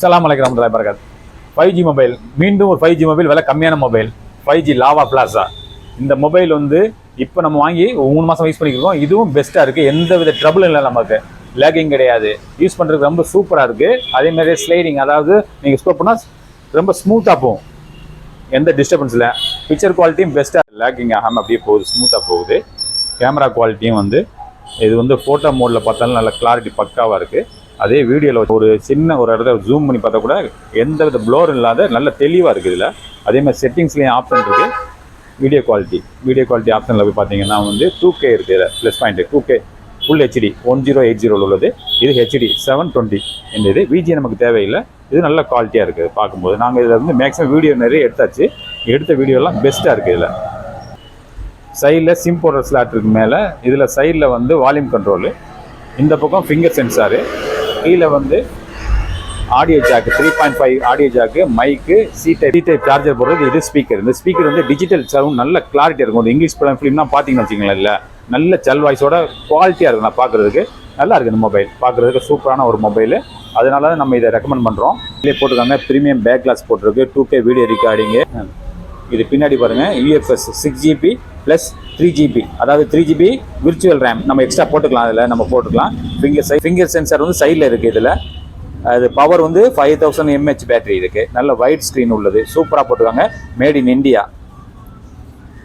சலாம் அலைக்கம் ரஹமத்துல்லாஹி Barakath five G mobile மீண்டும் ஒரு ஃபைவ் ஜி மொபைல் விலை கம்மியான mobile five G Lava Blaze இந்த மொபைல் வந்து இப்போ நம்ம வாங்கி மூணு மாதம் யூஸ் பண்ணிக்கிறோம் இதுவும் பெஸ்ட்டாக இருக்குது எந்த வித ட்ரபிளும் இல்லை நமக்கு. லேக்கிங் கிடையாது. யூஸ் பண்ணுறதுக்கு ரொம்ப சூப்பராக இருக்குது அதே மாதிரி ஸ்லைடிங் அதாவது நீங்கள் ஸ்கோப் பண்ணால் ரொம்ப ஸ்மூத்தாக போகும். எந்த டிஸ்டர்பன்ஸ் இல்லை. பிக்சர் குவாலிட்டியும் பெஸ்ட்டாக லேக்கிங் ஆகாமல் அப்படியே போகுது. ஸ்மூத்தாக போகுது. கேமரா குவாலிட்டியும் வந்து இது வந்து ஃபோட்டோ மோடில் பார்த்தாலும் நல்ல கிளாரிட்டி பக்காவாக இருக்குது அதே வீடியோவில் ஒரு சின்ன ஒரு இடத்த ஜூம் பண்ணி பார்த்தா கூட எந்த வித ப்ளோர் இல்லாத நல்ல தெளிவாக இருக்குது இதில். அதே மாதிரி செட்டிங்ஸ்லேயும் ஆப்ஷன் இருக்குது வீடியோ குவாலிட்டி வீடியோ குவாலிட்டி ஆப்ஷனில் போய் பார்த்தீங்கன்னா வந்து டூ கே இருக்குது இதில் plus point two K full HD one zero eight ஜீரோவில் உள்ளது. இது ஹெச்டி செவன் டுவெண்ட்டி இந்த இது விஜி நமக்கு தேவையில்லை. இது நல்ல குவாலிட்டியாக இருக்குது பார்க்கும்போது. நாங்கள் இதில் வந்து மேக்ஸிமம் வீடியோ நிறைய எடுத்தாச்சு. எடுத்த வீடியோலாம் பெஸ்ட்டாக இருக்குது இதில். சைடில் சிம் போடுற ஸ்லாட் இருக்கு மேலே இதில் சைடில் வந்து வால்யூம் கண்ட்ரோலு இந்த பக்கம் ஃபிங்கர் சென்சாரு கீழே வந்து audio jack three point five audio jack mic C type C type charger போடுறது இது ஸ்பீக்கர் இந்த ஸ்பீக்கர் வந்து டிஜிட்டல் சவுண்ட் நல்ல கிளாரிட்டி இருக்கும். ஒரு இங்கிலீஷ் படம் ஃபிலிம்னா பார்த்தீங்கன்னு வச்சுங்களேன் இல்லை நல்ல செல் வாய்ஸோட குவாலிட்டியாக இருக்கும் நான் பார்க்குறதுக்கு. நல்லா இருக்குது இந்த மொபைல் பார்க்குறதுக்கு சூப்பரான ஒரு மொபைல் அதனால தான் நம்ம இதை ரெக்கமெண்ட் பண்ணுறோம் இதிலே போட்டிருக்காங்க ப்ரீமியம் பேக் கிளாஸ் போட்டிருக்கு டூ கே வீடியோ ரெக்கார்டிங்கு இது பின்னாடி பாருங்க UFS six GB plus three GB அதாவது த்ரீ ஜிபி விர்ச்சுவல் ரேம் நம்ம எக்ஸ்ட்ரா போட்டுக்கலாம் அதில் நம்ம போட்டுக்கலாம். ஃபிங்கர் சை ஃபிங்கர் சென்சார் வந்து சைடில் இருக்குது இதில். அது பவர் வந்து ஃபைவ் தௌசண்ட் எம்ஹெச் பேட்டரி இருக்குது நல்ல ஒயிட் ஸ்க்ரீன் உள்ளது. சூப்பராக போட்டுருக்காங்க. Made in India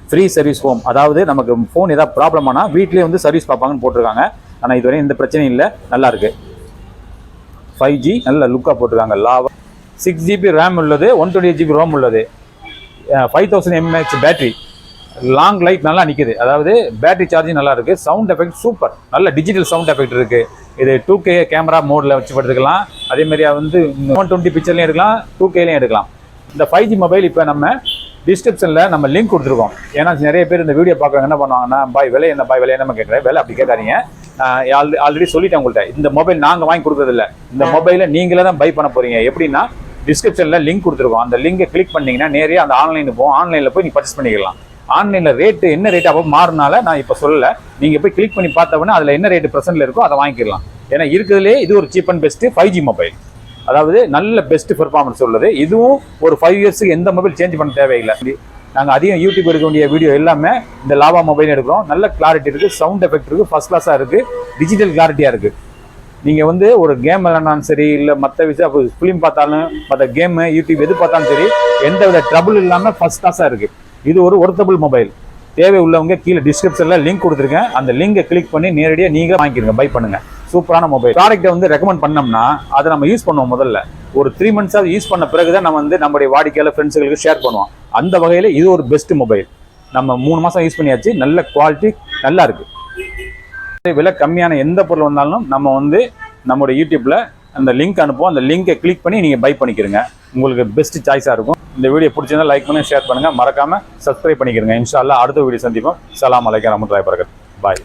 free service home அதாவது நமக்கு ஃபோன் ஏதாவது ப்ராப்ளம் ஆனால் வீட்லேயே வந்து சர்வீஸ் பார்ப்பாங்கன்னு போட்டிருக்காங்க. ஆனால் இதுவரை எந்த பிரச்சனையும் இல்லை. நல்லாயிருக்கு ஃபைவ் ஜி நல்ல லுக்காக போட்டிருக்காங்க. லாவா சிக்ஸ் ஜிபி ரேம் உள்ளது ஒன் டுவெண்ட்டி ஜிபி ரோம் உள்ளது. Five thousand mAh battery long life நல்லா நிற்குது அதாவது பேட்டரி சார்ஜிங் நல்லா இருக்குது சவுண்ட் எஃபெக்ட் சூப்பர் நல்ல டிஜிட்டல் சவுண்ட் எஃபெக்ட் இருக்குது இது டூ கே கேமரா மோடில் வச்சு எடுத்துக்கலாம் அதே மாதிரி வந்து ஒன் டுவெண்ட்டி பிக்சர்லையும் எடுக்கலாம். டூ கேலையும் எடுக்கலாம். இந்த ஃபைவ் ஜி மொபைல் இப்போ நம்ம டிஸ்கிரிப்ஷனில் நம்ம லிங்க் கொடுத்துருக்கோம். ஏன்னா நிறைய பேர் இந்த வீடியோ பார்க்குறவங்க என்ன பண்ணுவாங்கன்னா பாய் விலை என்ன? பாய் விலை என்ன கேட்குறேன். விலை அப்படி கேட்காதீங்க. ஆல்ரெடி சொல்லிட்டேன் உங்கள்கிட்ட இந்த மொபைல் நாங்கள் வாங்கி கொடுக்குறதில்ல. இந்த மொபைலை நீங்களே தான் பை பண்ண போகிறீங்க எப்படின்னா டிஸ்கிரிப்ஷனில் லிங்க் கொடுத்துருக்கோம். அந்த லிங்கை கிளிக் பண்ணீங்கன்னா நேரே அந்த ஆன்லைனுக்கு போகும் ஆன்லைனில் போய் நீ பர்ச்சேஸ் பண்ணிக்கலாம். ஆன்லைனில் ரேட்டு என்ன ரேட் அப்போ மாறினால நான் இப்போ சொல்லலை. நீங்கள் போய் கிளிக் பண்ணி பார்த்தவொடனே அதில் என்ன ரேட்டு ப்ரெசென்ட்டில் இருக்கோ அதை வாங்கிக்கலாம் ஏன்னா இருக்கிறதுலே இது ஒரு cheap and best five G mobile அதாவது நல்ல பெஸ்ட் பெர்ஃபார்மன்ஸ் உள்ளது. இதுவும் ஒரு ஃபைவ் இயர்ஸுக்கு எந்த மொபைல் சேஞ்ச் பண்ண தேவையில்லை. நாங்கள் அதிகம் யூடியூப் எடுக்க வேண்டிய வீடியோ எல்லாமே இந்த லாவா மொபைல் எடுக்கிறோம். நல்ல கிளாரிட்டி இருக்குது சவுண்ட் எஃபெக்ட் இருக்குது ஃபஸ்ட் கிளாஸாக இருக்குது டிஜிட்டல் கிளாரிட்டியாக இருக்குது நீங்கள் வந்து ஒரு கேம் விளாண்டாலும் சரி இல்லை மற்ற விஷயம் ஃபிலிம் பார்த்தாலும் மற்ற கேமு யூடியூப் எது பார்த்தாலும் சரி எந்த வித ட்ரபுள் இல்லாமல் ஃபஸ்ட் கிளாஸாக இருக்குது இது ஒரு ஒர்த்தபிள் மொபைல் தேவை உள்ளவங்க கீழே டிஸ்கிரிப்ஷனில் லிங்க் கொடுத்துருக்கேன் அந்த லிங்கை கிளிக் பண்ணி நேரடியாக நீங்கள் வாங்கிக்கிறங்க பை பண்ணுங்க. சூப்பரான மொபைல் ப்ராடக்ட்டை வந்து ரெக்கமெண்ட் பண்ணோம்னா அதை நம்ம யூஸ் பண்ணுவோம் முதல்ல. ஒரு த்ரீ மந்த்ஸாவது யூஸ் பண்ண பிறகு தான் நம்ம வந்து நம்மளுடைய வாடிக்கையாளர் ஃப்ரெண்ட்ஸுகளுக்கு ஷேர் பண்ணுவோம். அந்த வகையில் இது ஒரு பெஸ்ட் மொபைல் நம்ம மூணு மாதம் யூஸ் பண்ணியாச்சு. நல்ல குவாலிட்டி நல்லா இருக்கு. விலை கம்மியான எந்த பொருள் வந்தாலும் நம்ம வந்து நம்முடைய யூடியூப்பில் அந்த லிங்க் அனுப்புவோம். அந்த லிங்கை கிளிக் பண்ணி நீங்கள் பை பண்ணிக்கிறங்க உங்களுக்கு பெஸ்ட் சாய்ஸாக இருக்கும். இந்த வீடியோ பிடிச்சிருந்தா லைக் பண்ணி ஷேர் பண்ணுங்க. மறக்காம சப்ஸ்கிரைப் பண்ணிக்கிறங்க இன்ஷால்லா அடுத்த வீடியோ சந்திப்போம். சலாம் அலைக்கம் ரமத்துல்லாய் பரகத் பாய்